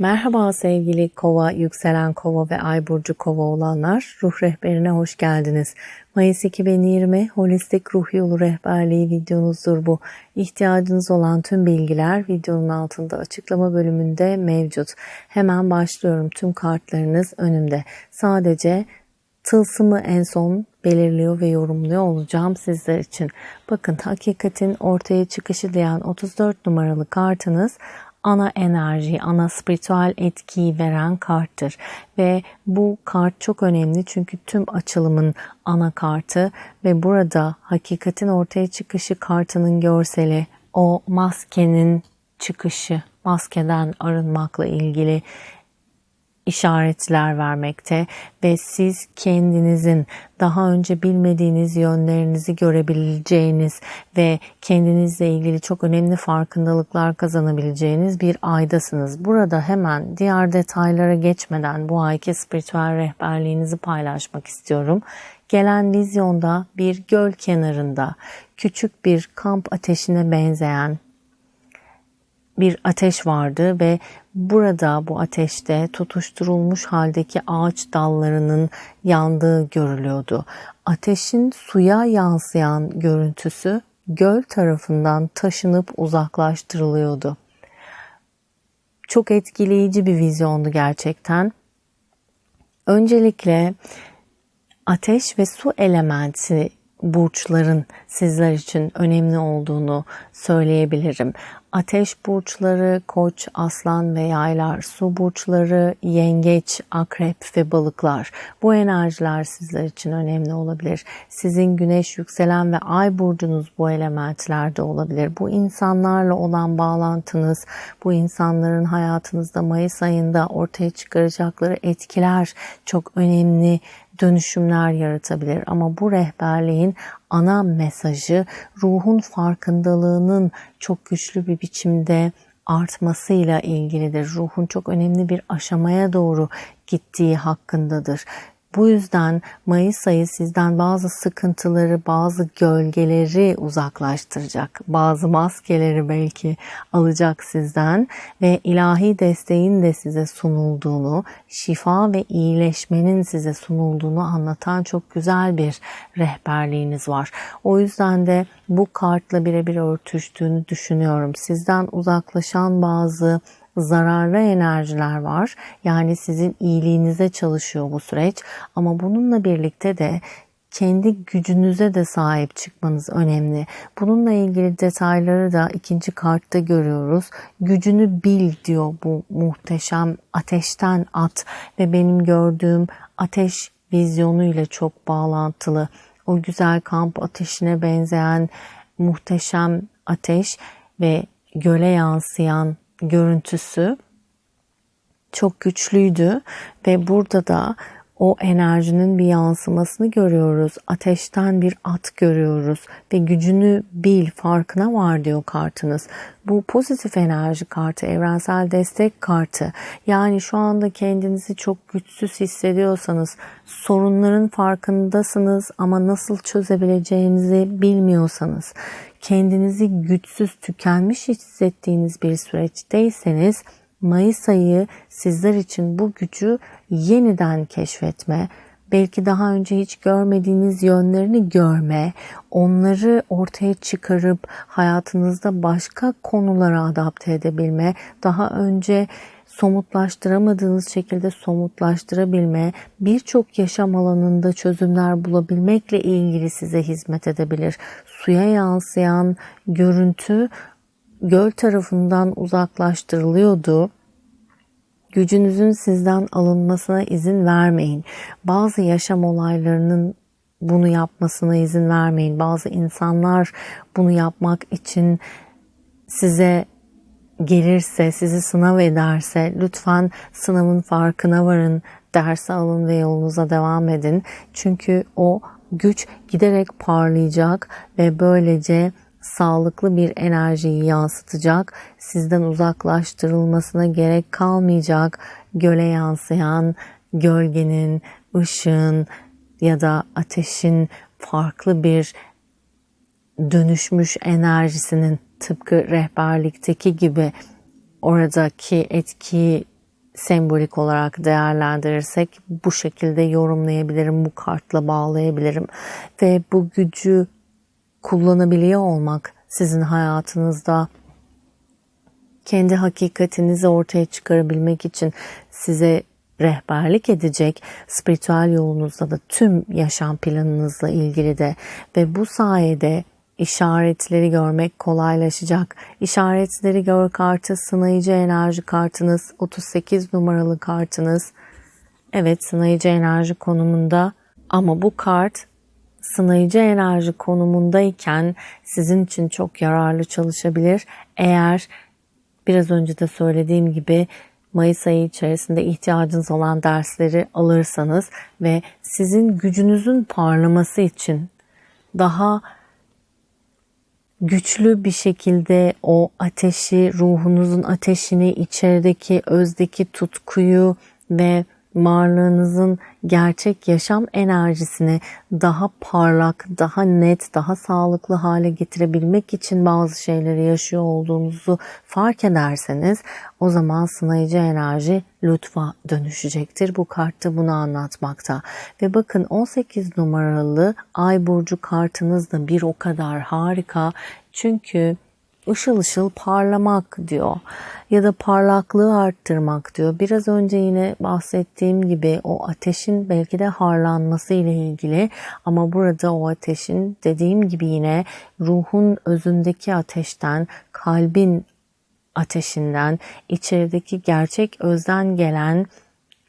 Merhaba sevgili kova, yükselen kova ve ay burcu kova olanlar. Ruh rehberine hoş geldiniz. Mayıs 2020 Holistik Ruh Yolu Rehberliği videonuzdur bu. İhtiyacınız olan tüm bilgiler videonun altında açıklama bölümünde mevcut. Hemen başlıyorum. Tüm kartlarınız önümde. Sadece tılsımı en son belirliyor ve yorumluyor olacağım sizler için. Bakın hakikatin ortaya çıkışı diyen 34 numaralı kartınız ana enerji, ana spiritüel etkiyi veren karttır. Ve bu kart çok önemli çünkü tüm açılımın ana kartı ve burada hakikatin ortaya çıkışı kartının görseli, o maskenin çıkışı, maskeden arınmakla ilgili işaretler vermekte ve siz kendinizin daha önce bilmediğiniz yönlerinizi görebileceğiniz ve kendinizle ilgili çok önemli farkındalıklar kazanabileceğiniz bir aydasınız. Burada hemen diğer detaylara geçmeden bu ayki spiritüel rehberliğinizi paylaşmak istiyorum. Gelen vizyonda bir göl kenarında küçük bir kamp ateşine benzeyen bir ateş vardı ve burada bu ateşte tutuşturulmuş haldeki ağaç dallarının yandığı görülüyordu. Ateşin suya yansıyan görüntüsü göl tarafından taşınıp uzaklaştırılıyordu. Çok etkileyici bir vizyondu gerçekten. Öncelikle ateş ve su elementi burçların sizler için önemli olduğunu söyleyebilirim. Ateş burçları koç, aslan ve yaylar, su burçları yengeç, akrep ve balıklar. Bu enerjiler sizler için önemli olabilir. Sizin güneş, yükselen ve ay burcunuz bu elementlerde olabilir. Bu insanlarla olan bağlantınız, bu insanların hayatınızda Mayıs ayında ortaya çıkaracakları etkiler çok önemli dönüşümler yaratabilir. Ama bu rehberliğin ana mesajı ruhun farkındalığının çok güçlü bir biçimde artmasıyla ilgilidir. Ruhun çok önemli bir aşamaya doğru gittiği hakkındadır. Bu yüzden Mayıs ayı sizden bazı sıkıntıları, bazı gölgeleri uzaklaştıracak. Bazı maskeleri belki alacak sizden ve ilahi desteğin de size sunulduğunu, şifa ve iyileşmenin size sunulduğunu anlatan çok güzel bir rehberliğiniz var. O yüzden de bu kartla birebir örtüştüğünü düşünüyorum. Sizden uzaklaşan bazı zararlı enerjiler var. Yani sizin iyiliğinize çalışıyor bu süreç. Ama bununla birlikte de kendi gücünüze de sahip çıkmanız önemli. Bununla ilgili detayları da ikinci kartta görüyoruz. Gücünü bil diyor bu muhteşem ateşten at ve benim gördüğüm ateş vizyonuyla çok bağlantılı. O güzel kamp ateşine benzeyen muhteşem ateş ve göle yansıyan görüntüsü çok güçlüydü ve burada da o enerjinin bir yansımasını görüyoruz. Ateşten bir at görüyoruz ve gücünü bil, farkına var diyor kartınız. Bu pozitif enerji kartı, evrensel destek kartı. Yani şu anda kendinizi çok güçsüz hissediyorsanız, sorunların farkındasınız ama nasıl çözebileceğinizi bilmiyorsanız, kendinizi güçsüz, tükenmiş hissettiğiniz bir süreçteyseniz Mayıs ayı sizler için bu gücü yeniden keşfetme, belki daha önce hiç görmediğiniz yönlerini görme, onları ortaya çıkarıp hayatınızda başka konulara adapte edebilme, daha önce somutlaştıramadığınız şekilde somutlaştırabilme, birçok yaşam alanında çözümler bulabilmekle ilgili size hizmet edebilir. Suya yansıyan görüntü göl tarafından uzaklaştırılıyordu. Gücünüzün sizden alınmasına izin vermeyin. Bazı yaşam olaylarının bunu yapmasına izin vermeyin. Bazı insanlar bunu yapmak için size gelirse, sizi sınav ederse lütfen sınavın farkına varın, ders alın ve yolunuza devam edin. Çünkü o güç giderek parlayacak ve böylece sağlıklı bir enerjiyi yansıtacak, sizden uzaklaştırılmasına gerek kalmayacak, göle yansıyan gölgenin, ışığın ya da ateşin farklı bir dönüşmüş enerjisinin tıpkı rehberlikteki gibi oradaki etkiyi sembolik olarak değerlendirirsek bu şekilde yorumlayabilirim, bu kartla bağlayabilirim. Ve bu gücü kullanabiliyor olmak sizin hayatınızda kendi hakikatinizi ortaya çıkarabilmek için size rehberlik edecek spiritüel yolunuzda da tüm yaşam planınızla ilgili de ve bu sayede işaretleri görmek kolaylaşacak. İşaretleri gör kartı sınayıcı enerji kartınız 38 numaralı kartınız. Evet sınayıcı enerji konumunda ama bu kart sınayıcı enerji konumundayken sizin için çok yararlı çalışabilir. Eğer biraz önce de söylediğim gibi Mayıs ayı içerisinde ihtiyacınız olan dersleri alırsanız ve sizin gücünüzün parlaması için daha güçlü bir şekilde o ateşi, ruhunuzun ateşini, içerideki özdeki tutkuyu ve varlığınızın gerçek yaşam enerjisini daha parlak, daha net, daha sağlıklı hale getirebilmek için bazı şeyleri yaşıyor olduğunuzu fark ederseniz o zaman sınayıcı enerji lütfa dönüşecektir. Bu kartta bunu anlatmakta. Ve bakın 18 numaralı ay burcu kartınız da bir o kadar harika. Çünkü ışıl ışıl parlamak diyor ya da parlaklığı arttırmak diyor. Biraz önce yine bahsettiğim gibi o ateşin belki de harlanması ile ilgili ama burada o ateşin dediğim gibi yine ruhun özündeki ateşten, kalbin ateşinden, içerideki gerçek özden gelen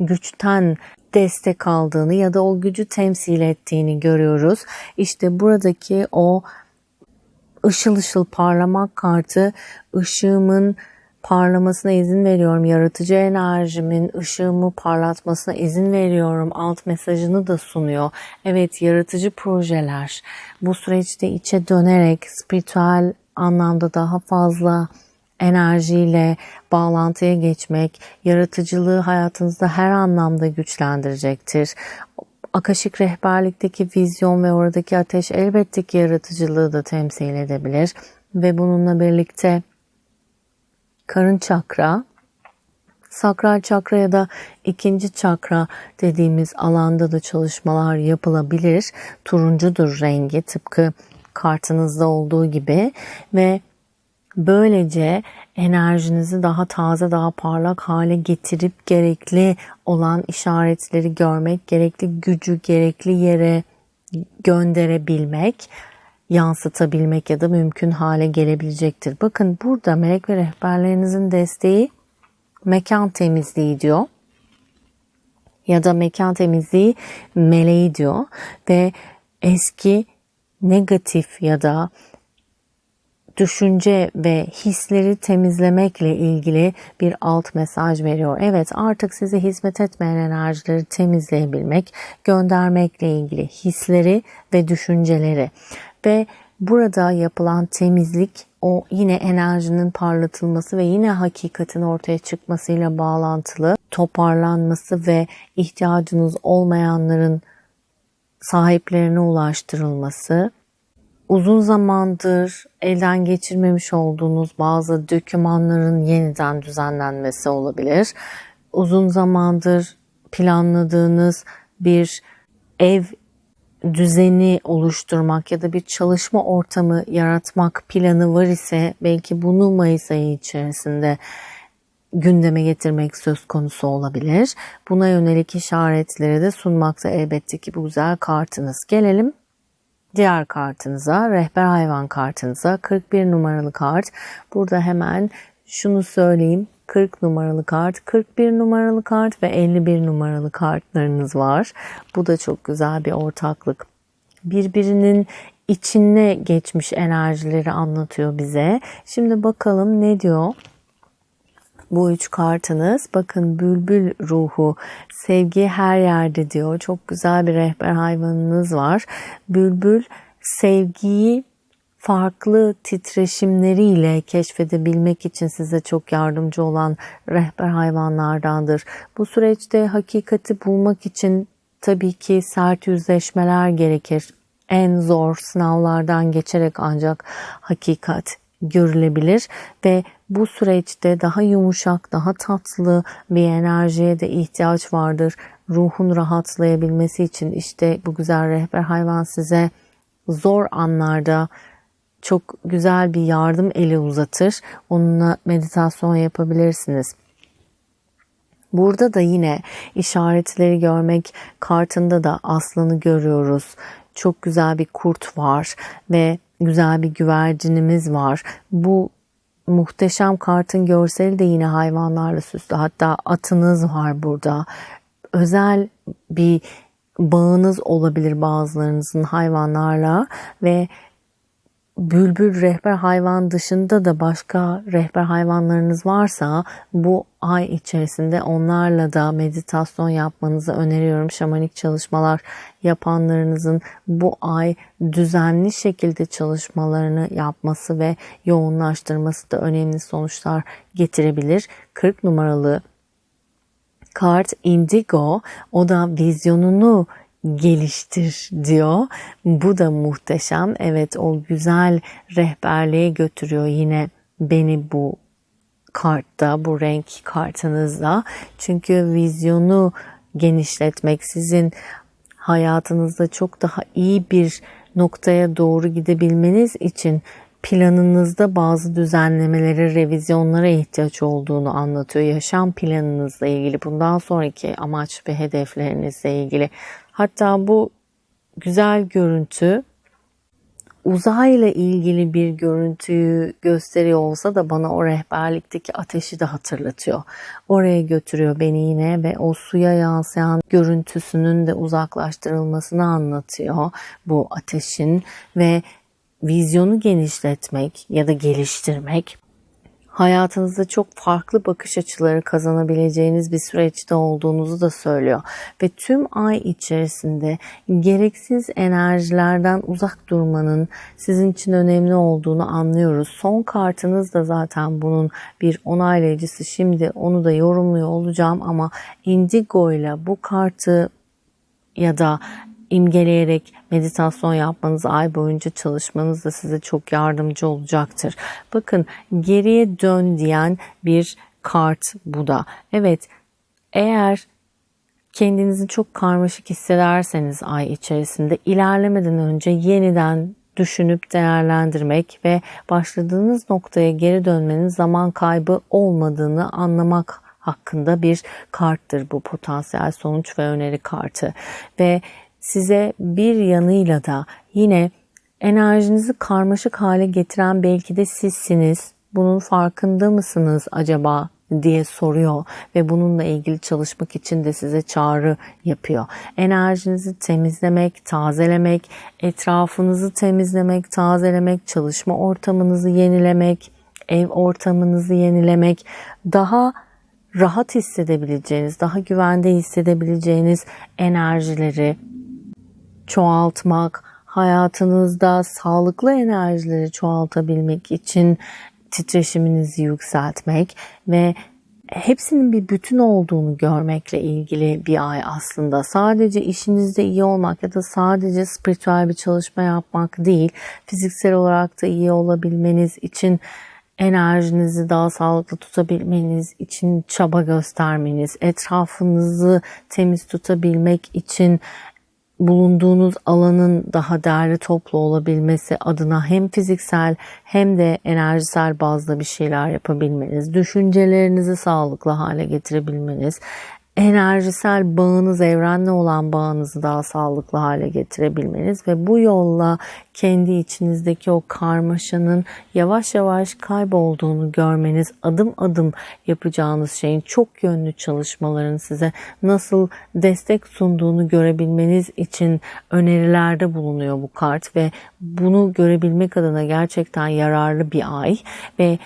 güçten destek aldığını ya da o gücü temsil ettiğini görüyoruz. İşte buradaki o ışıl ışıl parlamak kartı ışığımın parlamasına izin veriyorum. Yaratıcı enerjimin ışığımı parlatmasına izin veriyorum. Alt mesajını da sunuyor. Evet yaratıcı projeler bu süreçte içe dönerek spiritüel anlamda daha fazla enerjiyle bağlantıya geçmek, yaratıcılığı hayatınızda her anlamda güçlendirecektir. Akaşik rehberlikteki vizyon ve oradaki ateş elbette ki yaratıcılığı da temsil edebilir ve bununla birlikte karın çakra, sakral çakra ya da ikinci çakra dediğimiz alanda da çalışmalar yapılabilir. Turuncudur rengi tıpkı kartınızda olduğu gibi ve böylece enerjinizi daha taze, daha parlak hale getirip gerekli olan işaretleri görmek, gerekli gücü gerekli yere gönderebilmek, yansıtabilmek ya da mümkün hale gelebilecektir. Bakın burada melek ve rehberlerinizin desteği mekan temizliği diyor. Ya da mekan temizliği meleği diyor ve eski negatif ya da düşünce ve hisleri temizlemekle ilgili bir alt mesaj veriyor. Evet artık size hizmet etmeyen enerjileri temizleyebilmek, göndermekle ilgili hisleri ve düşünceleri ve burada yapılan temizlik o yine enerjinin parlatılması ve yine hakikatin ortaya çıkmasıyla bağlantılı toparlanması ve ihtiyacınız olmayanların sahiplerine ulaştırılması uzun zamandır elden geçirmemiş olduğunuz bazı dokümanların yeniden düzenlenmesi olabilir. Uzun zamandır planladığınız bir ev düzeni oluşturmak ya da bir çalışma ortamı yaratmak planı var ise belki bunu Mayıs ayı içerisinde gündeme getirmek söz konusu olabilir. Buna yönelik işaretleri de sunmakta elbette ki bu güzel kartınız. Gelelim diğer kartınıza, rehber hayvan kartınıza 41 numaralı kart. Burada hemen şunu söyleyeyim. 40 numaralı kart, 41 numaralı kart ve 51 numaralı kartlarınız var. Bu da çok güzel bir ortaklık. Birbirinin içine geçmiş enerjileri anlatıyor bize. Şimdi bakalım ne diyor? Bu üç kartınız. Bakın bülbül ruhu, sevgi her yerde diyor. Çok güzel bir rehber hayvanınız var. Bülbül sevgiyi farklı titreşimleriyle keşfedebilmek için size çok yardımcı olan rehber hayvanlardandır. Bu süreçte hakikati bulmak için tabii ki sert yüzleşmeler gerekir. En zor sınavlardan geçerek ancak hakikat görülebilir ve bu süreçte daha yumuşak, daha tatlı bir enerjiye de ihtiyaç vardır. Ruhun rahatlayabilmesi için işte bu güzel rehber hayvan size zor anlarda çok güzel bir yardım eli uzatır. Onunla meditasyon yapabilirsiniz. Burada da yine işaretleri görmek kartında da aslanı görüyoruz. Çok güzel bir kurt var ve güzel bir güvercinimiz var. Bu muhteşem kartın görseli de yine hayvanlarla süslü. Hatta atınız var burada. Özel bir bağınız olabilir bazılarınızın hayvanlarla ve bülbül rehber hayvan dışında da başka rehber hayvanlarınız varsa bu ay içerisinde onlarla da meditasyon yapmanızı öneriyorum. Şamanik çalışmalar yapanlarınızın bu ay düzenli şekilde çalışmalarını yapması ve yoğunlaştırması da önemli sonuçlar getirebilir. 40 numaralı kart Indigo o da vizyonunu geliştir diyor. Bu da muhteşem. Evet o güzel rehberliğe götürüyor yine beni bu kartta, bu renk kartınızda. Çünkü vizyonu genişletmek sizin hayatınızda çok daha iyi bir noktaya doğru gidebilmeniz için planınızda bazı düzenlemelere, revizyonlara ihtiyaç olduğunu anlatıyor. Yaşam planınızla ilgili, bundan sonraki amaç ve hedeflerinizle ilgili. Hatta bu güzel görüntü uzayla ilgili bir görüntüyü gösteriyor olsa da bana o rehberlikteki ateşi de hatırlatıyor. Oraya götürüyor beni yine ve o suya yansıyan görüntüsünün de uzaklaştırılmasını anlatıyor bu ateşin ve vizyonu genişletmek ya da geliştirmek hayatınızda çok farklı bakış açıları kazanabileceğiniz bir süreçte olduğunuzu da söylüyor. Ve tüm ay içerisinde gereksiz enerjilerden uzak durmanın sizin için önemli olduğunu anlıyoruz. Son kartınız da zaten bunun bir onaylayıcısı. Şimdi onu da yorumluyor olacağım ama Indigo ile bu kartı ya da imgeleyerek meditasyon yapmanız, ay boyunca çalışmanız da size çok yardımcı olacaktır. Bakın geriye dön diyen bir kart bu da. Evet eğer kendinizi çok karmaşık hissederseniz ay içerisinde ilerlemeden önce yeniden düşünüp değerlendirmek ve başladığınız noktaya geri dönmenin zaman kaybı olmadığını anlamak hakkında bir karttır bu potansiyel sonuç ve öneri kartı ve size bir yanıyla da yine enerjinizi karmaşık hale getiren belki de sizsiniz. Bunun farkında mısınız acaba diye soruyor ve bununla ilgili çalışmak için de size çağrı yapıyor. Enerjinizi temizlemek, tazelemek, etrafınızı temizlemek, tazelemek, çalışma ortamınızı yenilemek, ev ortamınızı yenilemek, daha rahat hissedebileceğiniz, daha güvende hissedebileceğiniz enerjileri çoğaltmak, hayatınızda sağlıklı enerjileri çoğaltabilmek için titreşiminizi yükseltmek ve hepsinin bir bütün olduğunu görmekle ilgili bir ay aslında. Sadece işinizde iyi olmak ya da sadece spiritüel bir çalışma yapmak değil, fiziksel olarak da iyi olabilmeniz için enerjinizi daha sağlıklı tutabilmeniz için çaba göstermeniz, etrafınızı temiz tutabilmek için bulunduğunuz alanın daha değerli toplu olabilmesi adına hem fiziksel hem de enerjisel bazda bir şeyler yapabilmeniz, düşüncelerinizi sağlıklı hale getirebilmeniz, enerjisel bağınız, evrenle olan bağınızı daha sağlıklı hale getirebilmeniz ve bu yolla kendi içinizdeki o karmaşanın yavaş yavaş kaybolduğunu görmeniz, adım adım yapacağınız şeyin çok yönlü çalışmaların size nasıl destek sunduğunu görebilmeniz için önerilerde bulunuyor bu kart ve bunu görebilmek adına gerçekten yararlı bir ay ve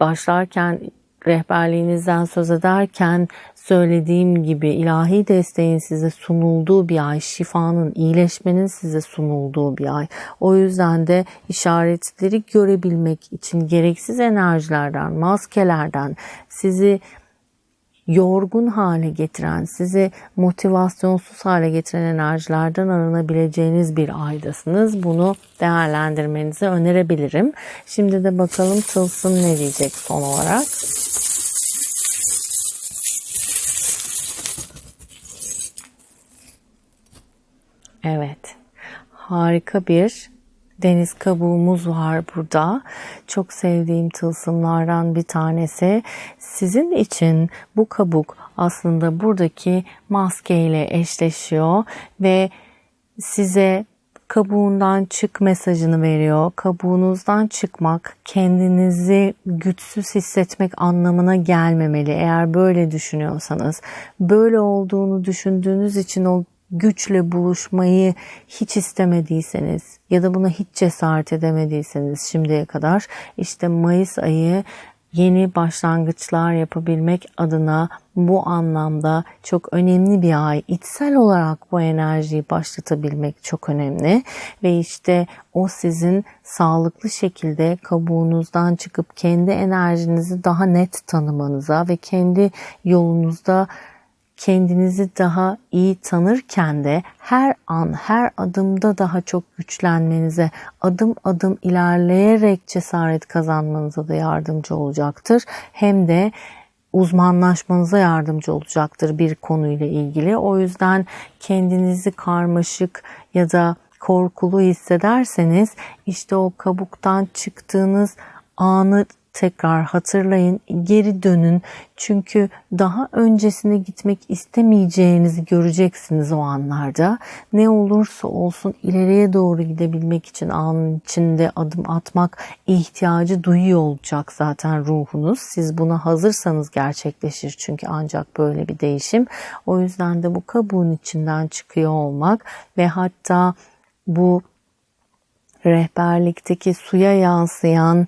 başlarken rehberliğinizden söz ederken söylediğim gibi ilahi desteğin size sunulduğu bir ay, şifanın, iyileşmenin size sunulduğu bir ay. O yüzden de işaretleri görebilmek için gereksiz enerjilerden, maskelerden sizi yorgun hale getiren, sizi motivasyonsuz hale getiren enerjilerden arınabileceğiniz bir aydasınız. Bunu değerlendirmenizi önerebilirim. Şimdi de bakalım Tılsım ne diyecek son olarak. Evet. Harika bir deniz kabuğumuz var burada. Çok sevdiğim tılsımlardan bir tanesi. Sizin için bu kabuk aslında buradaki maskeyle eşleşiyor ve size kabuğundan çık mesajını veriyor. Kabuğunuzdan çıkmak kendinizi güçsüz hissetmek anlamına gelmemeli. Eğer böyle düşünüyorsanız, böyle olduğunu düşündüğünüz için o güçle buluşmayı hiç istemediyseniz ya da buna hiç cesaret edemediyseniz şimdiye kadar işte Mayıs ayı yeni başlangıçlar yapabilmek adına bu anlamda çok önemli bir ay. İçsel olarak bu enerjiyi başlatabilmek çok önemli ve işte o sizin sağlıklı şekilde kabuğunuzdan çıkıp kendi enerjinizi daha net tanımanıza ve kendi yolunuzda kendinizi daha iyi tanırken de her an, her adımda daha çok güçlenmenize, adım adım ilerleyerek cesaret kazanmanıza da yardımcı olacaktır. Hem de uzmanlaşmanıza yardımcı olacaktır bir konuyla ilgili. O yüzden kendinizi karmaşık ya da korkulu hissederseniz işte o kabuktan çıktığınız anı tekrar hatırlayın, geri dönün. Çünkü daha öncesine gitmek istemeyeceğinizi göreceksiniz o anlarda. Ne olursa olsun ileriye doğru gidebilmek için anın içinde adım atmak ihtiyacı duyuyor olacak zaten ruhunuz. Siz buna hazırsanız gerçekleşir çünkü ancak böyle bir değişim. O yüzden de bu kabuğun içinden çıkıyor olmak ve hatta bu rehberlikteki suya yansıyan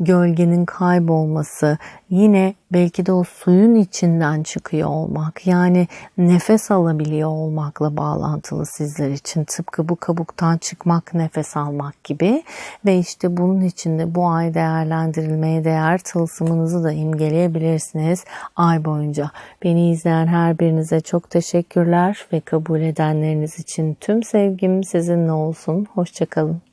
gölgenin kaybolması, yine belki de o suyun içinden çıkıyor olmak, yani nefes alabiliyor olmakla bağlantılı sizler için. Tıpkı bu kabuktan çıkmak, nefes almak gibi ve işte bunun içinde bu ay değerlendirilmeye değer tılsımınızı da imgeleyebilirsiniz ay boyunca. Beni izleyen her birinize çok teşekkürler ve kabul edenleriniz için tüm sevgim sizinle olsun. Hoşçakalın.